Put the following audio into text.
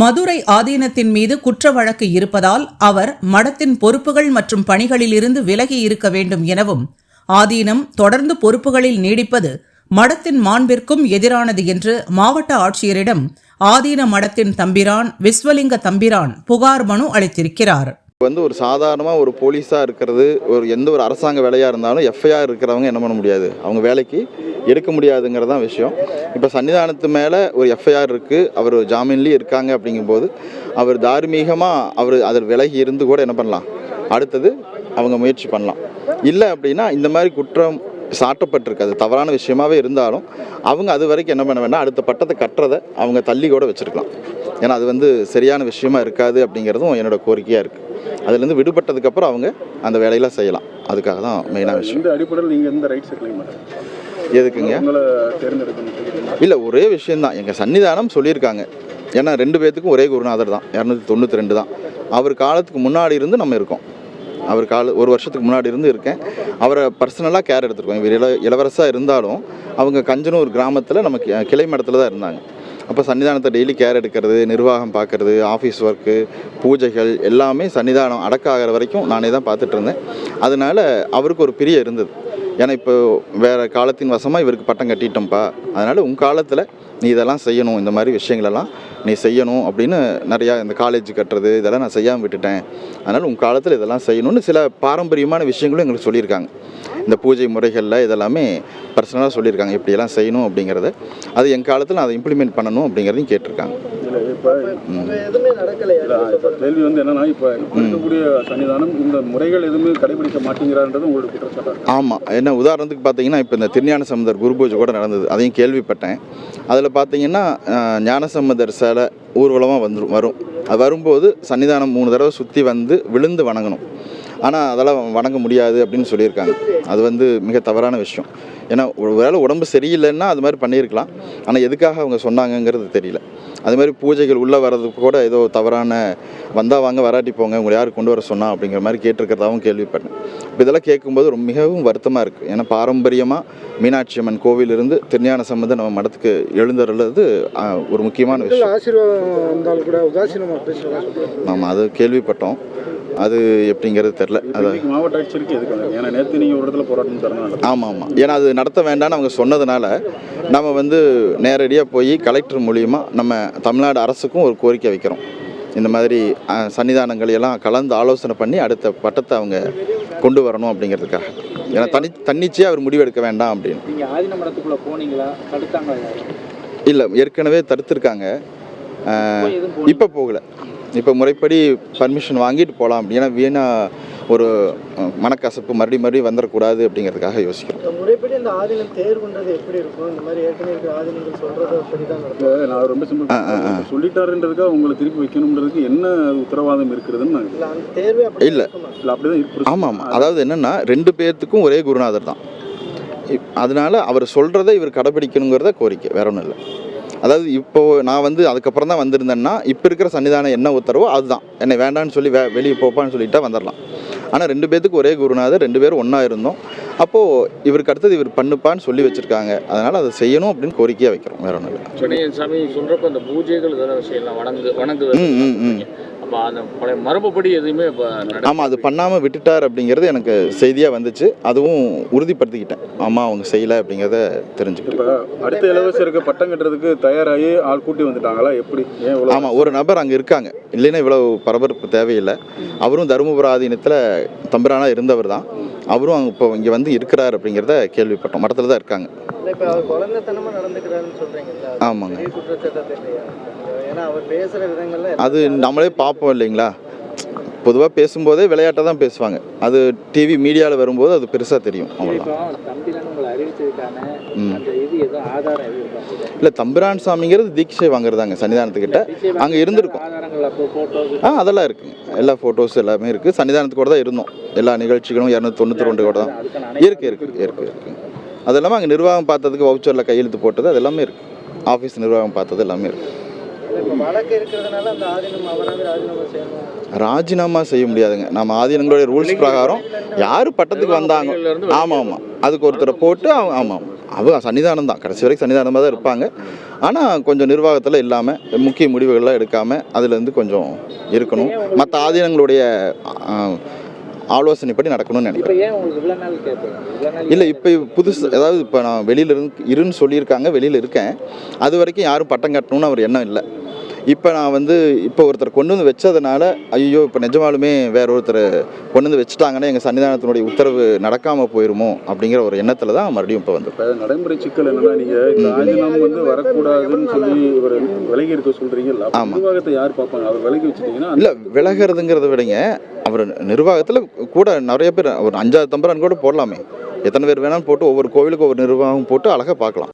மதுரை ஆதீனத்தின் மீது குற்ற வழக்கு இருப்பதால் அவர் மடத்தின் பொறுப்புகள் மற்றும் பணிகளிலிருந்து விலகி இருக்க வேண்டும் எனவும் ஆதீனம் தொடர்ந்து பொறுப்புகளில் நீடிப்பது மடத்தின் மாண்பிற்கும் எதிரானது என்று மாவட்ட ஆட்சியரிடம் ஆதீன மடத்தின் தம்பிரான் விஸ்வலிங்க தம்பிரான் புகார் மனு அளித்திருக்கிறார். வந்து ஒரு சாதாரணமாக ஒரு போலீஸாக இருக்கிறது ஒரு எந்த ஒரு அரசாங்க வேலையாக இருந்தாலும் எஃப்ஐஆர் இருக்கிறவங்க என்ன பண்ண முடியாது. அவங்க வேலைக்கு எடுக்க முடியாதுங்கிறது தான் விஷயம். இப்போ சன்னிதானத்து மேலே ஒரு எஃப்ஐஆர் இருக்குது அவர் ஜாமீன்லேயும் இருக்காங்க அப்படிங்கும்போது அவர் தார்மீகமாக அவர் அதில் விலகி இருந்து கூட என்ன பண்ணலாம்? அடுத்தது அவங்க முயற்சி பண்ணலாம். இல்லை அப்படின்னா இந்த மாதிரி குற்றம் சாட்டப்பட்டிருக்கு. அது தவறான விஷயமாவே இருந்தாலும் அவங்க அது வரைக்கும் என்ன பண்ண வேண்டாம். அடுத்த பட்டத்தை கட்டுறதை அவங்க தள்ளி கூட வச்சுருக்கலாம். ஏன்னா அது வந்து சரியான விஷயமா இருக்காது அப்படிங்கிறதும் என்னோடய கோரிக்கையாக இருக்குது அதுலேருந்து விடுபட்டதுக்கப்புறம் அவங்க அந்த வேலையெல்லாம் செய்யலாம். அதுக்காக தான் மெயினான விஷயம். இந்த அடிப்படையில் நீங்கள் எந்த ரைட்ஸ் கிளைம் எதுக்குங்க? இல்லை ஒரே விஷயந்தான் எங்கள் சன்னிதானம் சொல்லியிருக்காங்க. ஏன்னா ரெண்டு பேர்த்துக்கும் ஒரே குருநாதர் தான். இரநூத்தி தொண்ணூற்றி ரெண்டு தான். அவர் காலத்துக்கு முன்னாடி இருந்து நம்ம இருக்கோம். அவர் கால ஒரு வருஷத்துக்கு முன்னாடி இருந்து இருக்கேன். அவரை பர்சனலாக கேர் எடுத்துருக்கோம். இவர் இள இளவரசாக இருந்தாலும் அவங்க கஞ்சனூர் கிராமத்தில் நம்ம கி- கிளை மடத்தில் தான் இருந்தாங்க. அப்போ சன்னிதானத்தை டெய்லி கேர் எடுக்கிறது நிர்வாகம் பார்க்கறது ஆஃபீஸ் ஒர்க்கு பூஜைகள் எல்லாமே சன்னிதானம் அடக்காகிற வரைக்கும் நானே தான் பார்த்துட்டு இருந்தேன். அதனால அவருக்கு ஒரு பிரிய இருந்தது. ஏன்னா இப்போ வேறு காலத்தின் வசமாக இவருக்கு பட்டம் கட்டிட்டோம்ப்பா அதனால் உன் காலத்தில் நீ இதெல்லாம் செய்யணும் இந்த மாதிரி விஷயங்களெல்லாம் நீ செய்யணும் அப்படின்னு நிறையா இந்த காலேஜ் கட்டுறது இதெல்லாம் நான் செய்யாமல் விட்டுட்டேன். அதனால் உன் காலத்தில் இதெல்லாம் செய்யணும்னு சில பாரம்பரியமான விஷயங்களும் எங்களுக்கு சொல்லியிருக்காங்க. இந்த பூஜை முறைகளில் இதெல்லாமே பர்சனலாக சொல்லியிருக்காங்க. இப்படியெல்லாம் செய்யணும் அப்படிங்கிறத. அது என் காலத்தில் அதை இம்ப்ளிமெண்ட் பண்ணணும் அப்படிங்கிறதையும் கேட்டிருக்காங்க. கேள்வி வந்து என்னன்னா இப்போ இருக்கக்கூடிய சன்னிதானம் இந்த முறைகள் எதுவுமே கடைபிடிக்க மாட்டேங்கிறான்றது குற்றச்சாட்டு ஆமாம் என்ன உதாரணத்துக்கு பார்த்தீங்கன்னா இப்போ இந்த திருஞான சம்பந்தர் குரு பூஜை கூட நடந்தது. அதையும் கேள்விப்பட்டேன். அதில் பார்த்தீங்கன்னா அஹ், ஞானசம்பந்தர் சிலை ஊர்வலமாக வந்துரும் வரும். அது வரும்போது சன்னிதானம் மூணு தடவை சுற்றி வந்து விழுந்து வணங்கணும். ஆனால் அதெல்லாம் வணங்க முடியாது அப்படின்னு சொல்லியிருக்காங்க. அது வந்து மிக தவறான விஷயம். ஏன்னா ஒரு வேளை உடம்பு சரியில்லைன்னா அது மாதிரி பண்ணியிருக்கலாம். ஆனால் எதுக்காக அவங்க சொன்னாங்கங்கிறது தெரியல. அது மாதிரி பூஜைகள் உள்ளே வர்றதுக்கு கூட ஏதோ தவறான வந்தால் வாங்க வராட்டி போங்க உங்களை யார் கொண்டு வர சொன்னா அப்படிங்கிற மாதிரி கேட்டிருக்கிறதாவும் கேள்விப்பட்டேன். இப்போ இதெல்லாம் கேட்கும்போது ரொம்ப மிகவும் வருத்தமாக இருக்குது ஏன்னா பாரம்பரியமாக மீனாட்சி அம்மன் கோவிலிருந்து திருஞான சம்பந்தம் நம்ம மடத்துக்கு எழுந்தருளது ஆஹ், ஒரு முக்கியமான விஷயம். ஆமாம் அது கேள்விப்பட்டோம். அது எப்படிங்கிறது தெரில அது இன்னைக்கு மாவட்ட ஆட்சியருக்கு எதுக்கு? ஏன்னா நேற்று நீங்கள் ஒரு இடத்துல போராட்டம் தரணும் ஆமாம் ஆமாம் ஏன்னா அது நடத்த வேண்டாம்னு அவங்க சொன்னதுனால நம்ம வந்து நேரடியாக போய் கலெக்டர் மூலியமாக நம்ம தமிழ்நாடு அரசுக்கும் ஒரு கோரிக்கை வைக்கிறோம். இந்த மாதிரி சன்னிதானங்களை எல்லாம் கலந்து ஆலோசனை பண்ணி அடுத்த பட்டத்தை அவங்க கொண்டு வரணும் அப்படிங்கிறதுக்காக. ஏன்னா தனி தன்னிச்சையாக அவர் முடிவெடுக்க வேண்டாம் அப்படின்னு. நீங்கள் ஆதின மடத்துக்குள்ளே போனீங்களா? தடுத்தாங்களா? இல்லை ஏற்கனவே தடுத்திருக்காங்க. இப்போ போகல. இப்போ முறைப்படி பர்மிஷன் வாங்கிட்டு போகலாம் அப்படி. ஏன்னா வீணா ஒரு மனக்கசப்பு மறுபடியும் மறுபடியும் வந்துடக்கூடாது அப்படிங்கிறதுக்காக யோசிக்கிறோம். முறைப்படி இந்த ஆதீனம் தேர்வுன்றது எப்படி இருக்கும்? இந்த மாதிரி ஏற்கனவே இருக்கிற ஆதீனங்கள் சொல்றது அப்படி தான் நான் ரொம்ப சிம்பிள். சொல்லிட்டாருன்றதுக்காக உங்களை திருப்பி வைக்கணுன்றதுக்கு என்ன உத்தரவாதம் இருக்குதுன்னு நான் இல்லை அந்த தேர்வே அப்படி இல்ல. இல்லை அப்படிதான் இருக்கு. ஆமாம் ஆமாம் அதாவது என்னென்னா ரெண்டு பேர்த்துக்கும் ஒரே குருநாதர் தான். இப்- அதனால அவர் சொல்கிறத இவர் கடைப்பிடிக்கணுங்கிறத கோரிக்கை வேற ஒன்றும் இல்லை. அதாவது இப்போ நான் வந்து அதுக்கப்புறம் தான் வந்திருந்தேன்னா இப்போ இருக்கிற சன்னிதானம் என்ன உத்தரவோ அதுதான். என்னை வேண்டான்னு சொல்லி வே வெளியே போப்பான்னு சொல்லிட்டா வந்துடலாம் ஆனால் ரெண்டு பேர்த்துக்கு ஒரே குருநாதர் ரெண்டு பேரும் ஒன்றா இருந்தோம். அப்போது இவருக்கு அடுத்தது இவர் பண்ணுப்பான்னு சொல்லி வச்சுருக்காங்க. அதனால் அதை செய்யணும் அப்படின்னு கோரிக்கையாக வைக்கிறோம். வேற ஒன்றும் இல்லை. சாமி சொல்கிறப்ப அந்த பூஜைகள் இதெல்லாம் செய்யலாம் வணங்கு வணங்குவது மரபுப்படி எதுவுமே ஆமாம் அது பண்ணாமல் விட்டுட்டார் அப்படிங்கிறது எனக்கு செய்தியாக வந்துச்சு. அதுவும் உறுதிப்படுத்திக்கிட்டேன். ஆமாம் அவங்க செய்யலை அப்படிங்கிறத தெரிஞ்சுக்கிட்டேன். அடுத்த இலவசருக்கு பட்டம் கட்டுறதுக்கு தயாராகி ஆள் கூட்டி வந்துட்டாங்களா? எப்படி? ஏன் இவ்வளோ ஆமாம் ஒரு நபர் அங்கே இருக்காங்க. இல்லைன்னா இவ்வளவு பரபரப்பு தேவையில்லை. அவரும் தருமபுர ஆதீனத்தில் தம்பிரானா இருந்தவர் தான் அவரும் அங்கே இப்போ இங்கே வந்து இருக்கிறார் அப்படிங்கிறத கேள்விப்பட்டோம். மடத்தில் தான் இருக்காங்க ஆமாங்க. அது நம்மளே பார்ப்போம் இல்லைங்களா? பொதுவாக பேசும்போதே விளையாட்டாக தான் பேசுவாங்க. அது டிவி மீடியாவில் வரும்போது அது பெருசாக தெரியும் இல்லை தம்பிரான் சாமிங்கிறது தீட்சை வாங்குறதாங்க சன்னிதானத்துக்கிட்ட. அங்கே இருந்திருக்கும். ஆ அதெல்லாம் இருக்குங்க. எல்லா ஃபோட்டோஸ் எல்லாமே இருக்குது சன்னிதானத்து கூட தான் இருந்தோம். எல்லா நிகழ்ச்சிகளும் இரநூத்தி தொண்ணூற்றி ரெண்டு கூட தான். அதுக்கான இருக்கு இருக்கு இருக்கு இருக்கு. அது இல்லாமல் அங்கே நிர்வாகம் பார்த்ததுக்கு வவுச்சரில் கையெழுத்து போட்டது அது எல்லாமே இருக்குது ஆஃபீஸ் நிர்வாகம் பார்த்தது எல்லாமே இருக்குது ராஜினாமா செய்ய முடியாதுங்க. நம்ம ஆதீனங்களுடைய ரூல்ஸ் பிரகாரம் யார் பட்டத்துக்கு வந்தாங்க? ஆமாம் ஆமாம் அதுக்கு ஒருத்தரை போட்டு அவங்க ஆமாம் அவங்க சன்னிதானம் தான். கடைசி வரைக்கும் சன்னிதானமாக தான் இருப்பாங்க. ஆனால் கொஞ்சம் நிர்வாகத்தில் இல்லாமல் முக்கிய முடிவுகள்லாம் எடுக்காமல் அதுலேருந்து கொஞ்சம் இருக்கணும். மற்ற ஆதீனங்களுடைய ஆலோசனைப்படி நடக்கணும்னு நினைக்கிறேன். இல்லை இப்போ புதுசு அதாவது இப்போ நான் வெளியில் இருந்து இருன்னு சொல்லியிருக்காங்க வெளியில் இருக்கேன். அது வரைக்கும் யாரும் பட்டம் கட்டணும்னு அவர் எண்ணம் இல்லை. இப்போ நான் வந்து இப்போ ஒருத்தர் கொண்டு வந்து வச்சதுனால ஐயோ இப்போ நிஜமாலுமே வேற ஒருத்தர் கொண்டு வந்து வச்சுட்டாங்கன்னா எங்கள் சன்னிதானத்தினுடைய உத்தரவு நடக்காமல் போயிருமோ அப்படிங்கிற ஒரு எண்ணத்தில் தான் மறுபடியும் இப்போ வந்து. இப்போ நடைமுறை சிக்கல் என்னன்னா நீங்க இந்த ஆதீனம் வந்து வரக்கூடாதுன்னு சொல்லி இவர் விலகி இருக்க சொல்றீங்கல்ல அப்ப ஆமா. நிர்வாகத்தை யார் பார்ப்பாங்க? அவர் விலகி வச்சுட்டீங்கன்னா இல்லை விலகிறதுங்கிறத விடங்க. அவர் நிர்வாகத்தில் கூட நிறைய பேர் ஒரு அஞ்சாறு தம்பரான் கூட போடலாமே. எத்தனை பேர் வேணாலும் போட்டு ஒவ்வொரு கோவிலுக்கு ஒவ்வொரு நிர்வாகம் போட்டு அழகாக பார்க்கலாம்.